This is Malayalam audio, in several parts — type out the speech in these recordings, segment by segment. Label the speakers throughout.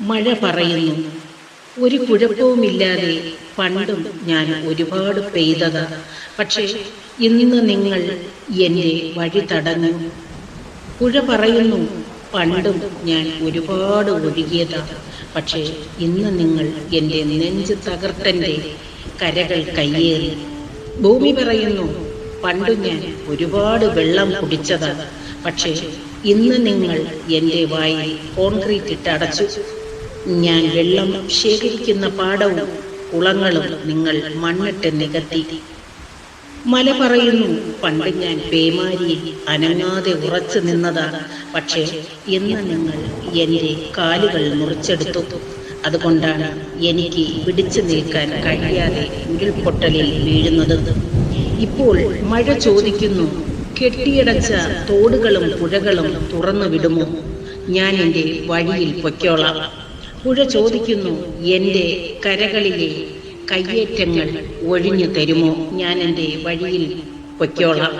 Speaker 1: മഴ പറയുന്നു. ഒരു കുഴപ്പവുമില്ലാതെ പണ്ടും ഞാൻ ഒരുപാട് പെയ്തതാ. പക്ഷേ ഇന്ന് നിങ്ങൾ എന്റെ വഴി തടഞ്ഞു. പുഴ പറയുന്നു പണ്ടും ഞാൻ ഒരുപാട് ഒഴുകിയതാ. പക്ഷേ ഇന്ന് നിങ്ങൾ എന്റെ നെഞ്ച് തകർത്തന്റെ കരകൾ കയ്യേറി. ഭൂമി പറയുന്നു പണ്ടും ഞാൻ ഒരുപാട് വെള്ളം കുടിച്ചതാ. പക്ഷേ ഇന്ന് നിങ്ങൾ എന്റെ വായിൽ കോൺക്രീറ്റ് ഇട്ട് അടച്ചു ഞാൻ വെള്ളം ശേഖരിക്കുന്ന പാടവും കുളങ്ങളും നിങ്ങൾ മണ്ണിട്ട് നികത്തി. മല പറയുന്നു പണ്ട് ഞാൻ പേമാരിയിൽ അനങ്ങാതെ ഉറച്ചു നിന്നതാണ് പക്ഷേ ഇന്ന് നിങ്ങൾ എന്റെ കാലുകൾ മുറിച്ചെടുത്തു. അതുകൊണ്ടാണ് എനിക്ക് പിടിച്ചു നിൽക്കാൻ കഴിയാതെ ഉരുൾപൊട്ടലിൽ വീഴുന്നത്. ഇപ്പോൾ മഴ ചോദിക്കുന്നു കെട്ടിയടച്ച തോടുകളും പുഴകളും തുറന്നു വിടുമോ? ഞാൻ എന്റെ വഴിയിൽ പൊയ്ക്കോളാം. പുഴ ചോദിക്കുന്നു എന്റെ കരകളിലെ കയ്യേറ്റങ്ങൾ ഒഴിഞ്ഞു തരുമോ? ഞാൻ എന്റെ വഴിയിൽ പൊയ്ക്കോളാം.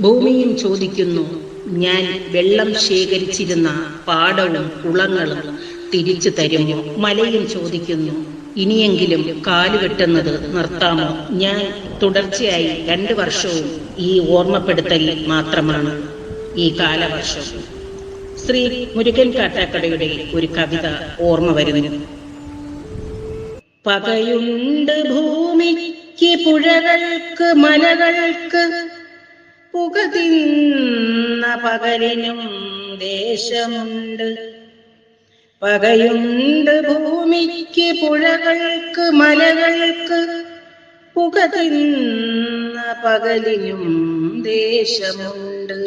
Speaker 1: ഭൂമിയും ചോദിക്കുന്നു ഞാൻ വെള്ളം ശേഖരിച്ചിരുന്ന പാടവും കുളങ്ങളും തിരിച്ചു തരുമോ? മലയും ചോദിക്കുന്നു ഇനിയെങ്കിലും കാലുകെട്ടുന്നത് നിർത്താമോ? ഞാൻ തുടർച്ചയായി രണ്ട് വർഷവും ഈ ഓർമ്മപ്പെടുത്തൽ മാത്രമാണ് ഈ കാലവർഷം. ശ്രീ മുരുകൻ കാട്ടാക്കടയുടെ ഒരു കവിത ഓർമ്മ വരുന്നു. പകയുണ്ട് ഭൂമിക്ക് പുഴകൾക്ക് മലകൾക്ക് പുക തിന്ന പകലിനും ദേശമുണ്ട്. പകയുണ്ട് ഭൂമിക്ക് പുഴകൾക്ക് മലകൾക്ക് പുക തിന്ന പകലിനും ദേശമുണ്ട്.